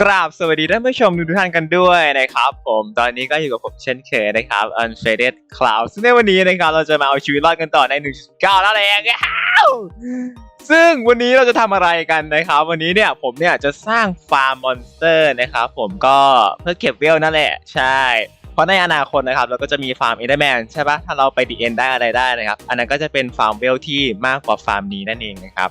กราบสวัสดีท่านผู้ชมทุกท่านกันด้วยนะครับ ผมตอนนี้ก็อยู่กับผมเช่นเคยนะครับ Unshaded Cloud ซึ่งในวันนี้นะครับเราจะมาเอาชีวิตรอดกันต่อใน 1.9 แล้วแหละอ้าวซึ่งวันนี้เราจะทำอะไรกันนะครับ วันนี้เนี่ยผมเนี่ยจะสร้างฟาร์มมอนสเตอร์นะครับผมก็เพื่อเก็บเวลนั่นแหละ ใช่ เพราะในอนาคตนะครับเราก็จะมีฟาร์มเอเดอร์แมนใช่ปะถ้าเราไปดีเอ็นได้อะไรได้นะครับ อันนั้นก็จะเป็นฟาร์มเวลที่มากกว่าฟาร์มนี้นั่นเองนะครับ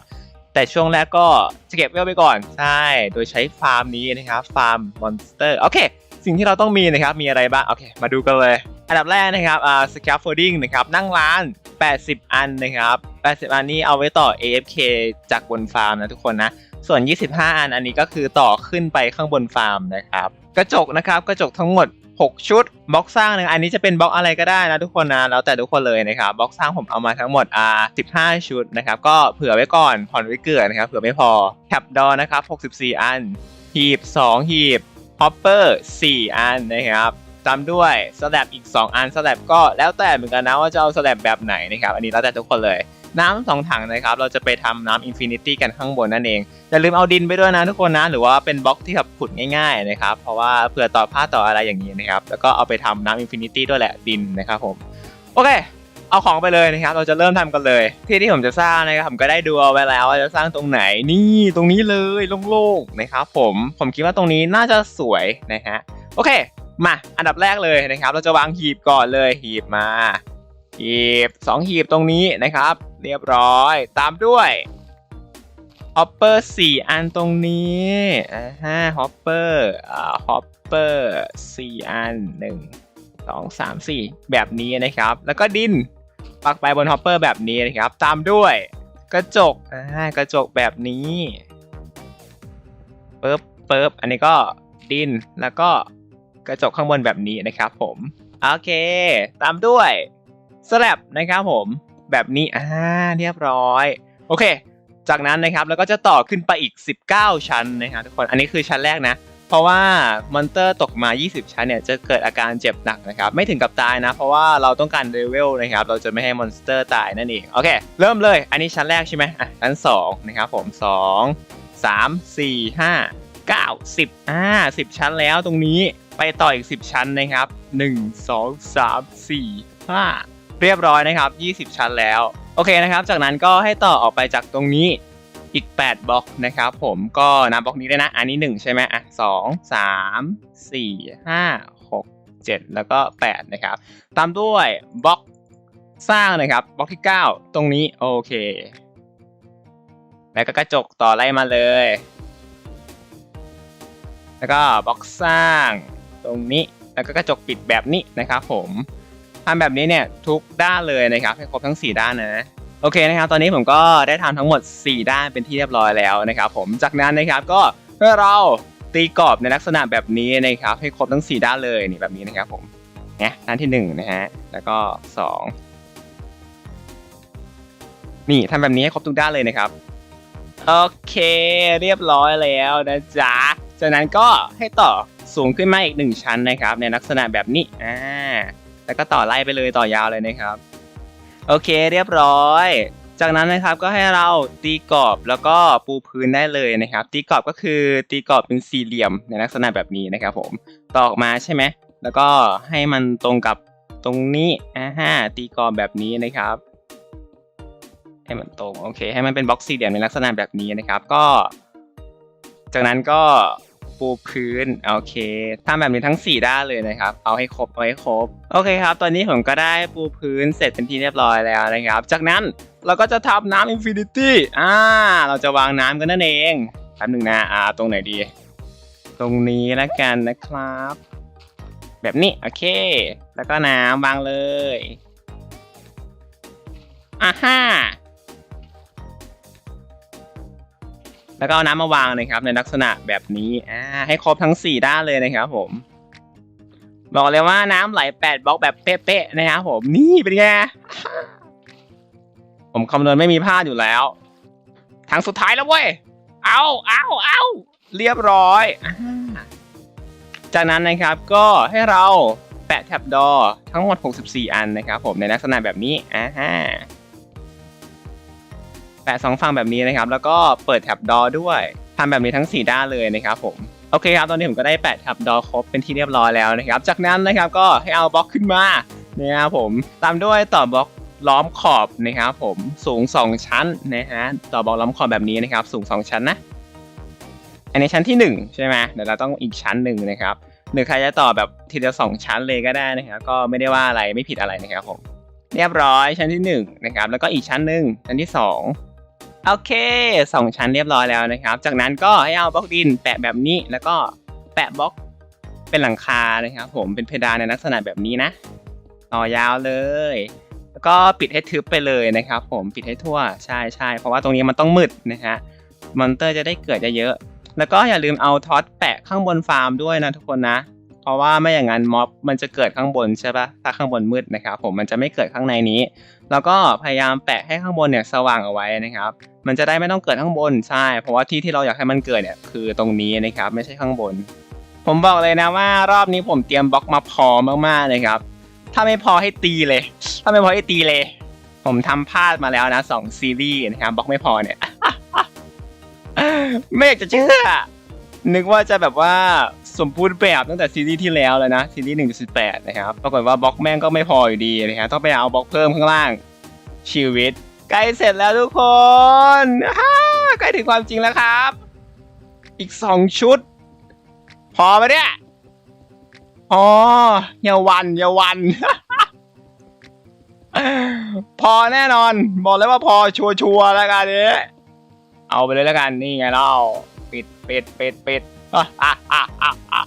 แต่ช่วงแรกก็จะเก็บเวลไปก่อน ใช่ โดยใช้ฟาร์มนี้นะครับฟาร์มมอนสเตอร์โอเค สิ่งที่เราต้องมีนะครับ มีอะไรบ้าง โอเค มาดูกันเลย อันดับแรกนะครับอ่า scaffolding นะครับ นั่งร้าน 80 อันนะครับ 80 อันนี้เอาไว้ต่อ AFK จากบนฟาร์มนะทุกคนนะ ส่วน 25 อันอันนี้ก็คือต่อขึ้นไปข้างบนฟาร์มนะครับ กระจกนะครับ กระจกทั้งหมด 6 ชุดบล็อกสร้างหนึ่งอันนี้จะเป็นบล็อกอะไรก็ได้นะทุกคนนะแล้วแต่ทุกคนเลยนะครับบล็อกสร้างผมเอามาทั้งหมดอ่า15 ชุดนะครับก็เผื่อไว้ก่อนผ่อนไว้เกลือนะครับเผื่อไม่พอแท็บดอนะครับ64 อัน หีบ 2 หีบฮอปเปอร์4อันนะครับตามด้วยสแลบอีก 2 อันสแลบก็แล้วแต่เหมือนกันนะว่าจะเอาสแลบแบบไหนนะครับอันนี้แล้วแต่ทุกคนเลย น้ำสองถังนะครับ เราจะไปทำน้ำอินฟินิตี้กันข้างบนนั่นเอง อย่าลืมเอาดินไปด้วยนะทุกคนนะ หรือว่าเป็นบล็อกที่แบบขุดง่ายๆนะครับ เพราะว่าเผื่อต่อผ้าต่ออะไรอย่างนี้นะครับ แล้วก็เอาไปทำน้ำอินฟินิตี้ด้วยแหละดินนะครับผม โอเค เอาของไปเลยนะครับ เราจะเริ่มทำกันเลย ที่ที่ผมจะสร้างนะครับผมก็ได้ดูเอาไว้แล้วว่าจะสร้างตรงไหน นี่ตรงนี้เลยโล่งๆนะครับผม ผมคิดว่าตรงนี้น่าจะสวยนะฮะ โอเค มา อันดับแรกเลยนะครับ เราจะวางหีบก่อนเลยหีบมา หีบสองหีบตรงนี้นะครับ เรียบร้อย ตามด้วยฮอปเปอร์สี่อันตรงนี้อ่าฮะฮอปเปอร์อ่าฮอปเปอร์สี่อันหนึ่งสองสามสี่แบบนี้นะครับ แล้วก็ดินปักไปบนฮอปเปอร์แบบนี้นะครับ ตามด้วยกระจกอ่ากระจกแบบนี้ปึ๊บปึ๊บอันนี้ก็ดินแล้วก็กระจกข้างบนแบบนี้นะครับผม โอเค ตามด้วย สแลบนะครับผม แบบนี้อ่าเรียบร้อย โอเค จากนั้นนะครับแล้วก็จะต่อขึ้นไปอีก 19 ชั้นนะครับทุกคนอันนี้คือชั้นแรกนะ เพราะว่ามอนเตอร์ตกมา 20 ชั้นเนี่ยจะเกิดอาการเจ็บหนักนะครับ ไม่ถึงกับตายนะ เพราะว่าเราต้องการเลเวลนะครับ เราจะไม่ให้มอนสเตอร์ตายนั่นเองโอเค เริ่มเลย อันนี้ชั้นแรกใช่ไหมอะชั้น2นะครับผม 2 3 4 5 9 10อ่า10 ชั้นแล้วตรงนี้ไปต่ออีก 10 ชั้นนะครับ 1 2 3 4 5 เรียบร้อยนะครับ 20 ชั้นแล้ว โอเคนะครับ จากนั้นก็ให้ต่อออกไปจากตรงนี้อีก 8บล็อกนะครับผมก็นับบล็อกนี้ได้นะ อันนี้ 1 ใช่ไหมอะ2 3 4 5 6 7แล้วก็ 8 นะครับ ตามด้วยบล็อกสร้างนะครับบล็อกที่ 9 ตรงนี้โอเค แล้วก็กระจกต่อไล่มาเลย แล้วก็บล็อกสร้างตรงนี้แล้วก็กระจกปิดแบบนี้นะครับผม ทำแบบนี้เนี่ยทุกด้านเลยนะครับให้ครบทั้ง 4 ด้านนะโอเคนะครับตอนนี้ผมก็ได้ทำทั้งหมด 4 ด้านเป็นที่เรียบร้อยแล้วนะครับผมจากนั้นนะครับก็เพื่อเราตีกรอบในลักษณะแบบนี้นะครับให้ครบทั้ง 4 ด้านเลยนี่แบบนี้นะครับผมเนี่ยด้านที่1นะฮะแล้วก็ 2 นี่ทำแบบนี้ให้ครบทุกด้านเลยนะครับโอเคเรียบร้อยแล้วนะจ๊ะจากนั้นก็ให้ต่อสูงขึ้นมาอีกหนึ่งชั้นนะครับ ในลักษณะแบบนี้อ่า แล้วก็ต่อไล่ไปเลยต่อยาวเลยนะครับ โอเคเรียบร้อย จากนั้นนะครับก็ให้เราตีกรอบแล้วก็ปูพื้นได้เลยนะครับ ตีกรอบก็คือตีกรอบเป็นสี่เหลี่ยมในลักษณะแบบนี้นะครับผมตอออกมาใช่ไหมแล้วก็ให้มันตรงกับตรงนี้อ่าฮะตีกรอบแบบนี้นะครับ ให้มันตรงโอเค ให้มันเป็นบล็อกสี่เหลี่ยมในลักษณะแบบนี้นะครับ ก็ จากนั้นก็ ปูพื้นโอเคทำแบบนี้ทั้ง 4 ด้านเลยนะครับ เอาให้ครบเอาให้ครบโอเคครับ ตอนนี้ผมก็ได้ปูพื้นเสร็จเป็นที่เรียบร้อยแล้วนะครับ จากนั้นเราก็จะทำน้ำอินฟินิตี้อ่าเราจะวางน้ำกันนั่นเองแป๊บหนึ่งนะอ่าตรงไหนดี ตรงนี้แล้วกันนะครับ แบบนี้โอเค แล้วก็น้ำวางเลยอ่าฮ่า แล้วก็เอาน้ำมาวางนะครับในลักษณะแบบนี้อ่าให้ครบทั้ง 4 ด้านเลยนะครับผม บอกเลยว่าน้ำไหล8บล็อกแบบเป๊ะๆนะครับผมนี่เป็นไงผมคำนวณไม่มีพลาดอยู่แล้วทางสุดท้ายแล้วเว้ย เอาเอาเอาเรียบร้อย จากนั้นนะครับก็ให้เราแปะแท็บดอทั้งหมด 64 อันนะครับผมในลักษณะแบบนี้อ่าฮะ แปะสองฝั่งแบบนี้นะครับ แล้วก็เปิดแท็บดอด้วยทำแบบนี้ทั้ง 4 ด้านเลยนะครับผมโอเคครับตอนนี้ผมก็ได้แปะทับดอครบเป็นที่เรียบร้อยแล้วนะครับ จากนั้นนะครับก็ให้เอาบล็อกขึ้นมานะครับผมตามด้วยต่อบล็อกล้อมขอบนะครับผมสูง 2 ชั้นนะฮะต่อบล็อกล้อมขอบแบบนี้นะครับ สูง 2 ชั้นนะอันนี้ชั้นที่ 1 ใช่ไหมเดี๋ยวเราต้องอีกชั้นหนึ่งนะครับหรือใครจะต่อแบบทีเดียวสองชั้นเลยก็ได้นะครับก็ไม่ได้ว่าอะไรไม่ผิดอะไรนะครับผมเรียบร้อยชั้นที่1นะครับแล้วก็อีกชั้นหนึ่งชั้นที่ 2 โอเคสองชั้นเรียบร้อยแล้วนะครับ จากนั้นก็ให้เอาบล็อกดินแปะแบบนี้แล้วก็แปะบล็อกเป็นหลังคานะครับ ผมเป็นเพดานในลักษณะแบบนี้นะ ต่อยาวเลย แล้วก็ปิดให้ทึบไปเลยนะครับ ผมปิดให้ทั่วใช่ใช่เพราะว่าตรงนี้มันต้องมืดนะฮะมอนเตอร์จะได้เกิดเยอะๆแล้วก็อย่าลืมเอาท็อตแปะข้างบนฟาร์มด้วยนะทุกคนนะ เพราะว่าไม่อย่างนั้นม็อบมันจะเกิดข้างบนใช่ปะถ้าข้างบนมืดนะครับ ผมมันจะไม่เกิดข้างในนี้ แล้วก็พยายามแปะให้ข้างบนเนี่ยสว่างเอาไว้นะครับ มันจะได้ไม่ต้องเกิดข้างบนใช่ เพราะว่าที่ที่เราอยากให้มันเกิดเนี่ยคือตรงนี้นะครับไม่ใช่ข้างบน ผมบอกเลยนะว่ารอบนี้ผมเตรียมบล็อกมาพอมากๆเลยครับ ถ้าไม่พอให้ตีเลย ถ้าไม่พอให้ตีเลย ผมทำพลาดมาแล้วนะสองซีรีส์นะครับบล็อกไม่พอเนี่ยไม่อยากจะเชื่อนึกว่าจะแบบว่า สมบูรณ์แบบตั้งแต่ซีรีส์ที่แล้วแล้วนะซีรีส์หนึ่งจุดแปดนะครับปรากฏว่าบล็อกแม่งก็ไม่พออยู่ดีนะครับต้องไปเอาบล็อกเพิ่มข้างล่างชีวิตใกล้เสร็จแล้วทุกคนใกล้ถึงความจริงแล้วครับ อีกสองชุด พอไหมเนี่ยพออย่าวันอย่าวัน พอแน่นอน บอกเลยว่าพอชัวร์ๆแล้วกันนี้เอาไปเลยแล้วกันนี่ไงเล่าปิดปิดปิดปิด อะอะอะอะอะ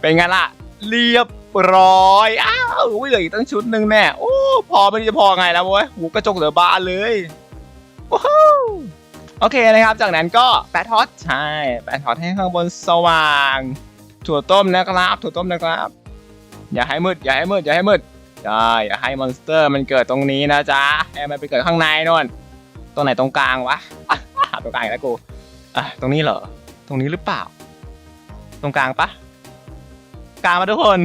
เป็นไงล่ะ เรียบร้อย อ้าวอุ๊ยเหลืออีกตั้งชุดหนึ่งแน่โอ้พอไม่จะพอไงแล้วเว้ยหูกระจกเหลือบานเลยว้าวโอเคนะครับ จากนั้นก็แปะท็อตใช่แปะท็อตให้ข้างบนสว่าง ถั่วต้มนะครับ ถั่วต้มนะครับ อย่าให้มืด อย่าให้มืด อย่าให้มืดใช่อย่าให้มอนสเตอร์มันเกิดตรงนี้นะจ๊ะให้มันไปเกิดข้างในนู่นตรงไหนตรงกลางวะตรงกลางอีกแล้วกูอะตรงนี้เหรอ ตรงนี้หรือเปล่า ตรงกลางปะกลางมาทุกคน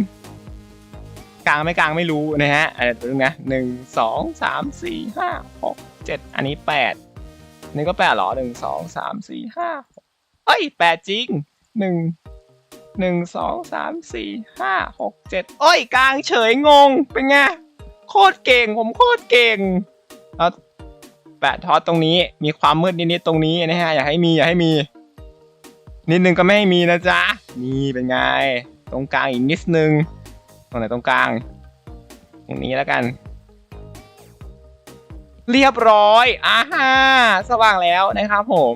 กลางไม่กลางไม่รู้นะฮะอะไรตัวนึงนะหนึ่งสองสามสี่ห้าหกเจ็ดอันนี้แปดนี่ก็แปดหรอหนึ่งสองสามสี่ห้าเอ้ยแปดจริงหนึ่งหนึ่งสองสามสี่ห้าหกเจ็ดเอ้ยกลางเฉยงงเป็นไงโคตรเก่งผมโคตรเก่งแล้วแปะทอดตรงนี้มีความมืดนิดๆตรงนี้นะฮะอย่าให้มีอย่าให้มี นิดนึงก็ไม่ให้มีนะจ๊ะ นี่เป็นไง ตรงกลางอีกนิดนึง ตรงไหนตรงกลาง ตรงนี้แล้วกัน เรียบร้อยอ่าฮะสว่างแล้วนะครับผม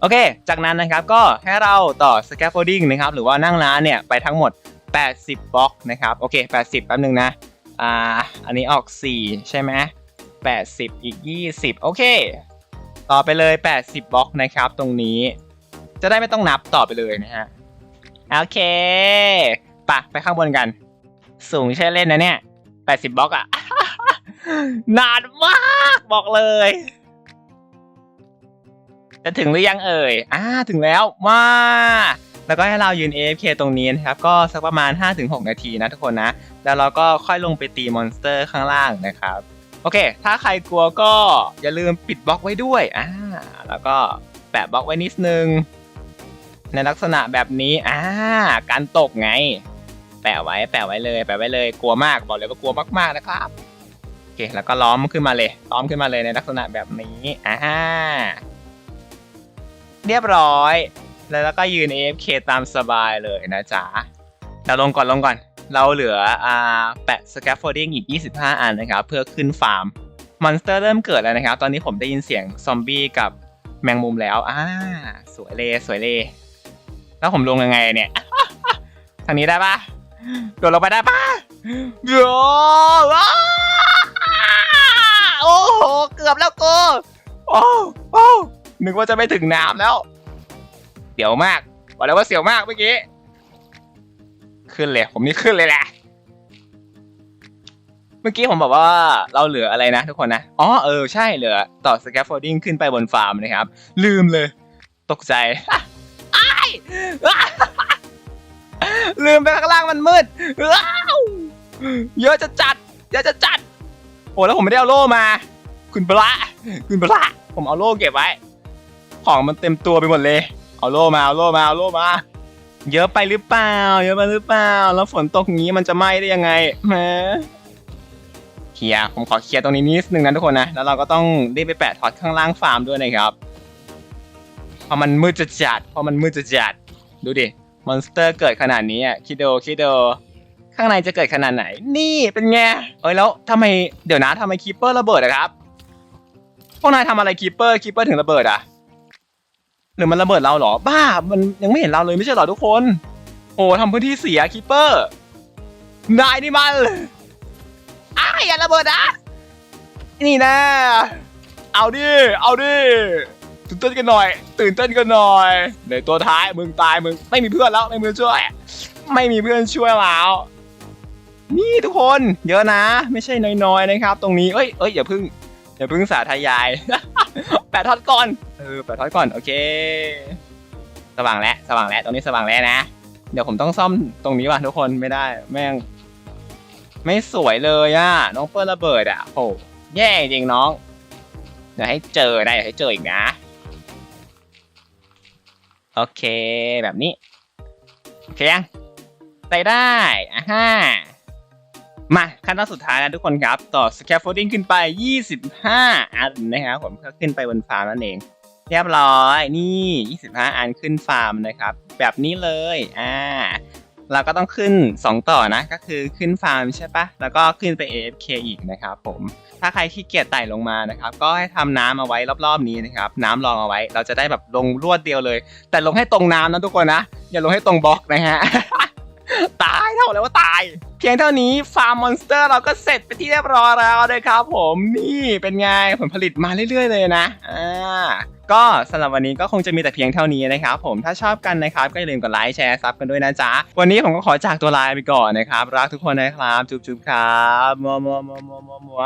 โอเค จากนั้นนะครับก็ให้เราต่อ scaffolding นะครับ หรือว่านั่งร้านเนี่ยไปทั้งหมด 80 บล็อกนะครับ โอเค 80 แป๊บนึงนะ อ่า อันนี้ออก 4 ใช่ไหม80 อีก 20 โอเค ต่อไปเลย 80 บล็อกนะครับ ตรงนี้ จะได้ไม่ต้องนับต่อไปเลยนะฮะ โอเคปะไปข้างบนกัน สูงใช่เล่นนะเนี่ย80บล็อกอะนานมากบอกเลย จะถึงหรือยังเอ่ยอ่าถึงแล้วมาแล้วก็ให้เรายืน AFK ตรงนี้นะครับ ก็สักประมาณ 5-6 นาทีนะทุกคนนะ แล้วเราก็ค่อยลงไปตีมอนสเตอร์ข้างล่างนะครับ โอเค ถ้าใครกลัวก็อย่าลืมปิดบล็อกไว้ด้วยอ่าแล้วก็แปะบล็อกไว้นิดนึง ในลักษณะแบบนี้อ่าการตกไง แปะไว้แปะไว้เลย แปะไว้เลย กลัวมากบอกเลยว่ากลัวมากๆนะครับโอเคแล้วก็ล้อมขึ้นมาเลย ล้อมขึ้นมาเลยในลักษณะแบบนี้อ่าเรียบร้อย แล้วก็ยืน AFK ตามสบายเลยนะจ๊ะเราลงก่อนลงก่อน เราเหลืออ่าแปะ scaffolding อีก 25 อันนะครับ เพื่อขึ้นฟาร์มมอนสเตอร์เริ่มเกิดแล้วนะครับ ตอนนี้ผมได้ยินเสียงซอมบี้กับแมงมุมแล้วอ่าสวยเลยสวยเลย แล้วผมลงยังไงเนี่ย ทางนี้ได้ปะโดดลงไปได้ปะโยโอ้โห เกือบแล้วกูโอ้โอ้นึกว่าจะไม่ถึงน้ำแล้วเสียวมาก บอกแล้วว่าเสียวมากเมื่อกี้ ขึ้นเลย ผมนี่ขึ้นเลยแหละ เมื่อกี้ผมบอกว่าเราเหลืออะไรนะทุกคนนะ อ๋อเออใช่เหลือต่อ scaffolding ขึ้นไปบนฟาร์มนะครับ ลืมเลย ตกใจ ลืมไปข้างล่างมันมืดว้าวเยอะจะจัด เยอะจะจัด โอ้แล้วผมไม่ได้เอาโล่มา คุณพระคุณพระผมเอาโล่เก็บไว้ ของมันเต็มตัวไปหมดเลย เอาโล่มา เอาโล่มา เอาโล่มา เยอะไปหรือเปล่า เยอะไปหรือเปล่า แล้วฝนตกงี้มันจะไหม้ได้ยังไงแหมเคลียร์ผมขอเคลียร์ตรงนี้นิดนึงนะทุกคนนะ แล้วเราก็ต้องรีบไปแปะท็อตข้างล่างฟาร์มด้วยนะครับ พราะมันมืดจะจัดเพราะมันมืดจะจัดดูดิ มอนสเตอร์เกิดขนาดนี้อะคิดดูคิดดูข้างในจะเกิดขนาดไหน นี่เป็นไง เอ้ยแล้วทำไมเดี๋ยวนะทำไมคีเปอร์ระเบิดอะครับ พวกนายทำอะไรคีเปอร์คีเปอร์ถึงระเบิดอะหรือมันระเบิดเราเหรอ บ้า มันยังไม่เห็นเราเลยไม่ใช่เหรอทุกคน โอ้ทำพื้นที่เสียคีเปอร์ นายนี่มันอ้ายอย่าระเบิดนะนี่นะเอาดิ เอาดิ ตื่นเต้นกันหน่อย ตื่นเต้นกันหน่อยในตัวท้ายมึงตายมึงไม่มีเพื่อนแล้วไม่มีเพื่อนช่วย ไม่มีเพื่อนช่วยแล้วนี่ทุกคนเยอะนะ ไม่ใช่น้อยๆนะครับ ตรงนี้เอ้ยเอ้ยอย่าพึ่งอย่าพึ่งสาธยายแปะทอดก่อนเออแปะทอดก่อนโอเค สว่างแล้วสว่างแล้วตรงนี้สว่างแล้วนะ เดี๋ยวผมต้องซ่อมตรงนี้ว่ะทุกคนไม่ได้ แม่ง ไม่สวยเลยอะน้องเปิ้ลระเบิดอะโหแย่จริงน้องเดี๋ยวให้เจอได้เดี๋ยวให้เจออีกนะ โอเค แบบนี้โอเคยังไปได้อะฮะมาขั้นตอนสุดท้ายนะทุกคนครับ ต่อ scaffolding ขึ้นไป 25 อันนะครับผมก็ขึ้นไปบนฟาร์มนั่นเอง เรียบร้อยนี่ 25 อันขึ้นฟาร์มนะครับ แบบนี้เลยอ่า เราก็ต้องขึ้น 2 ต่อนะ ก็คือขึ้นฟาร์มใช่ปะแล้วก็ขึ้นไป AFK อีกนะครับผมถ้าใครขี้เกียจไต่ลงมานะครับ ก็ให้ทำน้ำเอาไว้รอบๆนี้นะครับ น้ำรองเอาไว้ เราจะได้แบบลงรวดเดียวเลย แต่ลงให้ตรงน้ำนะทุกคนนะ อย่าลงให้ตรงบล็อกนะฮะ ตายเท่าแล้วว่าตาย เพียงเท่านี้ฟาร์มมอนสเตอร์เราก็เสร็จไปที่เรียบร้อยแล้วนะครับผม นี่เป็นไงผลผลิตมาเรื่อยๆเลยนะ อ่า ก็สำหรับวันนี้ก็คงจะมีแต่เพียงเท่านี้นะครับผมถ้าชอบกันนะครับก็อย่าลืมกดไลค์แชร์ซับกันด้วยนะจ๊ะ วันนี้ผมก็ขอจากตัวลาไปก่อนนะครับ รักทุกคนนะครับ จุ๊บๆครับมัวมัวมัวมัวมัว